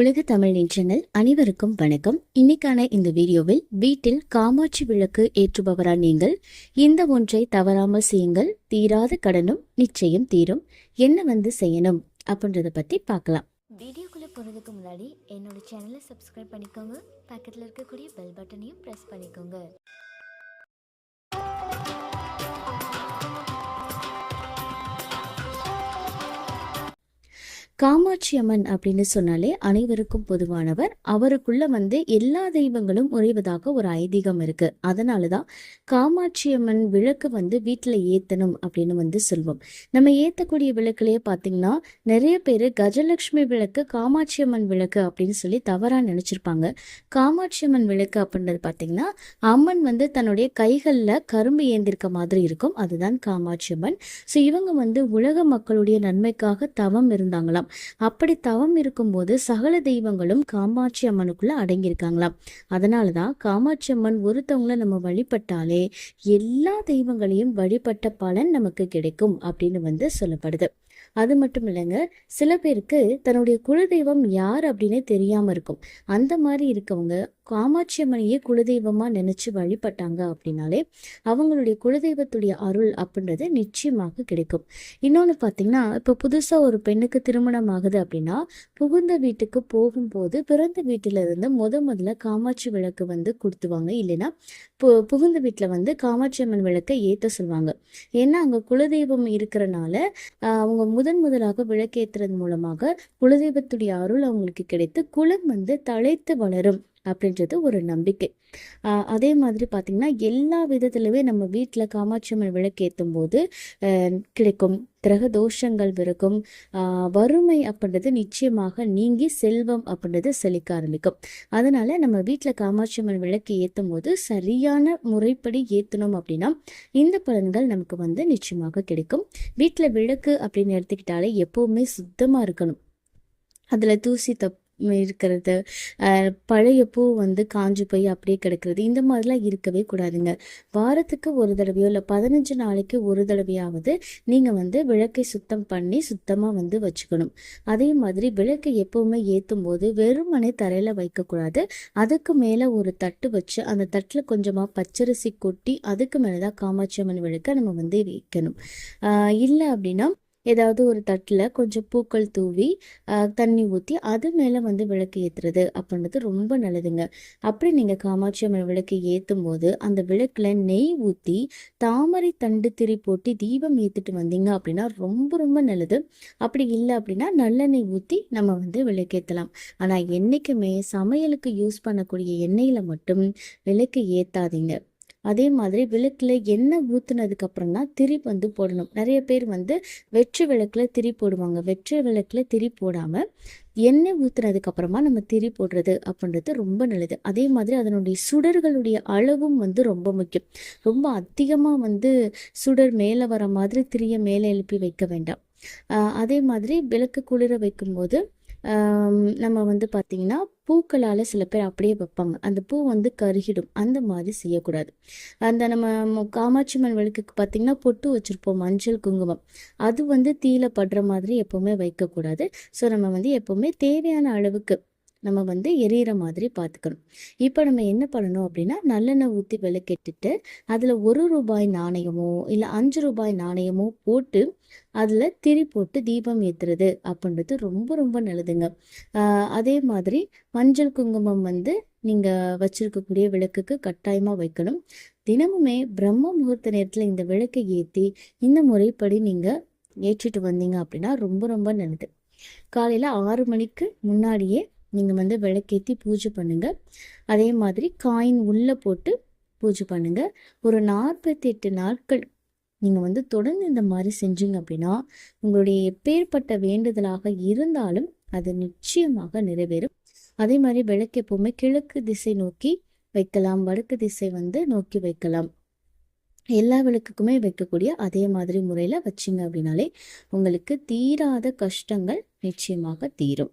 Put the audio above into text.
உலக தமிழ் நின்றங்கள் அனைவருக்கும் வணக்கம். இன்னைக்கான இந்த வீடியோவில் வீட்டில் காமாட்சி விளக்கு ஏற்றுபவரா நீங்கள் இந்த ஒன்றை தவறாமல் செய்யுங்கள் தீராத கடனும் நிச்சயம் தீரும். என்ன வந்து செய்யணும் அப்படின்றத பத்தி பார்க்கலாம். வீடியோக்குள்ளே போகிறதுக்கு முன்னாடி என்னோட சேனலை சப்ஸ்கிரைப் பண்ணிக்கோங்க. பக்கத்தில் இருக்கக்கூடிய பெல் பட்டனையும் ப்ரெஸ் பண்ணிக்கோங்க. காமாட்சி அம்மன் அப்படின்னு சொன்னாலே அனைவருக்கும் பொதுவானவர். அவருக்குள்ள வந்து எல்லா தெய்வங்களும் உறைவதாக ஒரு ஐதீகம் இருக்கு. அதனாலதான் காமாட்சி அம்மன் விளக்கு வந்து வீட்டில் ஏத்தணும் அப்படின்னு வந்து சொல்வோம். நம்ம ஏத்தக்கூடிய விளக்குலயே பார்த்தீங்கன்னா நிறைய பேர் கஜலட்சுமி விளக்கு காமாட்சி அம்மன் விளக்கு அப்படின்னு சொல்லி தவறா நினைச்சிருப்பாங்க. காமாட்சி அம்மன் விளக்கு அப்படின்றது பார்த்தீங்கன்னா அம்மன் வந்து தன்னுடைய கைகளில் கரும்பு ஏந்திருக்க மாதிரி இருக்கும். அதுதான் காமாட்சி அம்மன். ஸோ இவங்க வந்து உலக மக்களுடைய நன்மைக்காக தவம் இருந்தாங்களாம். அப்படி தவம் இருக்கும்போது சகல தெய்வங்களும் காமாட்சி அம்மனுக்குள்ள அடங்கியிருக்காங்களாம். அதனால தான் காமாட்சி அம்மன் ஒருத்தவங்களை நம்ம வழிபட்டாலே எல்லா தெய்வங்களையும் வழிபட்ட பலன் நமக்கு கிடைக்கும் அப்படின்னு வந்து சொல்லப்படுது. அது மட்டும் இல்லைங்க சில பேருக்கு தன்னுடைய குலதெய்வம் யார் அப்படின்னே தெரியாம இருக்கும். அந்த மாதிரி இருக்கவங்க காமாட்சி அம்மனையே குலதெய்வமாக நினச்சி வழிபட்டாங்க அப்படின்னாலே அவங்களுடைய குலதெய்வத்துடைய அருள் அப்படின்றது நிச்சயமாக கிடைக்கும். இன்னொன்று பார்த்தீங்கன்னா இப்போ புதுசாக ஒரு பெண்ணுக்கு திருமணம் ஆகுது அப்படின்னா புகுந்த வீட்டுக்கு போகும்போது பிறந்த வீட்டிலிருந்து முத முதல்ல காமாட்சி விளக்கு வந்து கொடுத்துவாங்க. இல்லைன்னா பு புகுந்த வீட்டில் வந்து காமாட்சி அம்மன் விளக்கை ஏற்ற சொல்லுவாங்க. ஏன்னா அங்கே குலதெய்வம் இருக்கிறனால அவங்க முதன் முதலாக விளக்கேற்றுறது மூலமாக குலதெய்வத்துடைய அருள் அவங்களுக்கு கிடைத்து குலம் வந்து தழைத்து வளரும். அப்படின்றது ஒரு நம்பிக்கை. அதே மாதிரி பார்த்திங்கன்னா எல்லா விதத்துலையுமே நம்ம வீட்டில் காமாட்சி அம்மன் விளக்கேற்றும் போது கிடைக்கும். கிரக தோஷங்கள் இருக்கும். வறுமை அப்படின்றது நிச்சயமாக நீங்கி செல்வம் அப்படின்றது செழிக்க ஆரம்பிக்கும். அதனால நம்ம வீட்டில் காமாட்சி அம்மன் விளக்கு ஏற்றும் போது சரியான முறைப்படி ஏற்றணும் அப்படின்னா இந்த பலன்கள் நமக்கு வந்து நிச்சயமாக கிடைக்கும். வீட்டில் விளக்கு அப்படின்னு எடுத்துக்கிட்டாலே எப்போவுமே சுத்தமாக இருக்கணும். அதில் தூசி தப் இருக்கிறது. பழைய பூ வந்து காஞ்சு போய் அப்படியே கிடக்கிறது. இந்த மாதிரிலாம் இருக்கவே கூடாதுங்க. வாரத்துக்கு ஒரு தடவையோ இல்லை பதினஞ்சு நாளைக்கு ஒரு தடவையாவது நீங்கள் வந்து விளக்கை சுத்தம் பண்ணி சுத்தமாக வந்து வச்சுக்கணும். அதே மாதிரி விளக்கை எப்போவுமே ஏற்றும் போது வெறுமனே தரையில் வைக்கக்கூடாது. அதுக்கு மேலே ஒரு தட்டு வச்சு அந்த தட்டில் கொஞ்சமாக பச்சரிசி கொட்டி அதுக்கு மேலே தான் காமாட்சி அம்மன் விளக்கை நம்ம வந்து வைக்கணும். இல்லை அப்படின்னா ஏதாவது ஒரு தட்டில் கொஞ்சம் பூக்கள் தூவி தண்ணி ஊற்றி அது மேலே வந்து விளக்கு ஏற்றுறது அப்படின்றது ரொம்ப நல்லதுங்க. அப்படி நீங்கள் காமாட்சி அம்மன் விளக்கு ஏற்றும் போது அந்த விளக்கில் நெய் ஊற்றி தாமரை தண்டு திரி போட்டு தீபம் ஏற்றிட்டு வந்தீங்க அப்படின்னா ரொம்ப ரொம்ப நல்லது. அப்படி இல்லை அப்படின்னா நல்லெண்ணெய் ஊற்றி நம்ம வந்து விளக்கேற்றலாம் ஆனால் என்றைக்குமே சமையலுக்கு யூஸ் பண்ணக்கூடிய எண்ணெயில் மட்டும் விளக்கு ஏற்றாதீங்க அதே மாதிரி விளக்கில் எண்ணெய் ஊத்துனதுக்கு அப்புறம் தான் திரி வந்து போடணும். நிறைய பேர் வந்து வெற்று விளக்கில் திரி போடுவாங்க. வெற்று விளக்கில் திரி போடாமல் எண்ணெய் ஊற்றுனதுக்கப்புறமா நம்ம திரி போடுறது அப்படின்றது ரொம்ப நல்லது. அதே மாதிரி அதனுடைய சுடர்களுடைய அளவும் வந்து ரொம்ப முக்கியம். ரொம்ப அதிகமாக வந்து சுடர் மேலே வர மாதிரி திரியை மேலே எழுப்பி வைக்க வேண்டாம். அதே மாதிரி விளக்கு குளிர வைக்கும்போது நம்ம வந்து பார்த்திங்கன்னா பூக்களால் சில பேர் அப்படியே வைப்பாங்க. அந்த பூ வந்து கருகிடும். அந்த மாதிரி செய்யக்கூடாது. அந்த நம்ம காமாட்சி அம்மன் விளக்குக்கு பார்த்தீங்கன்னா பொட்டு வச்சுருப்போம். மஞ்சள் குங்குமம். அது வந்து தீயில படுற மாதிரி எப்போவுமே வைக்கக்கூடாது. ஸோ நம்ம வந்து எப்போவுமே தேவையான அளவுக்கு நம்ம வந்து எரியிற மாதிரி பார்த்துக்கணும் இப்போ நம்ம என்ன பண்ணணும் அப்படின்னா நல்லெண்ணெய் ஊற்றி விளக்கெட்டுட்டு அதில் ஒரு ரூபாய் நாணயமோ இல்லை அஞ்சு ரூபாய் நாணயமோ போட்டு அதில் திரி போட்டு தீபம் ஏற்றுறது அப்படின்றது ரொம்ப ரொம்ப நல்லதுங்க. ஆஹ் அதே மாதிரி மஞ்சள் குங்குமம் வந்து நீங்கள் வச்சிருக்கக்கூடிய விளக்குக்கு கட்டாயமாக வைக்கணும். தினமுமே பிரம்ம முகூர்த்த நேரத்தில் இந்த விளக்கை ஏற்றி இந்த முறைப்படி நீங்கள் ஏற்றிட்டு வந்தீங்க அப்படின்னா ரொம்ப ரொம்ப நல்லது. காலையில் ஆறு மணிக்கு முன்னாடியே நீங்கள் வந்து விளக்கேற்றி பூஜை பண்ணுங்கள் அதே மாதிரி காயின் உள்ளே போட்டு பூஜை பண்ணுங்கள் ஒரு நாற்பத்தெட்டு நாட்கள் நீங்கள் வந்து தொடர்ந்து இந்த மாதிரி செஞ்சீங்க அப்படின்னா உங்களுடைய எப்பேற்பட்ட வேண்டுதலாக இருந்தாலும் அது நிச்சயமாக நிறைவேறும். அதே மாதிரி விளக்கு எப்போவுமே கிழக்கு திசை நோக்கி வைக்கலாம். வடக்கு திசை வந்து நோக்கி வைக்கலாம். எல்லா விளக்குக்குமே வைக்கக்கூடிய அதே மாதிரி முறையில் வச்சிங்க அப்படின்னாலே உங்களுக்கு தீராத கஷ்டங்கள் நிச்சயமாக தீரும்.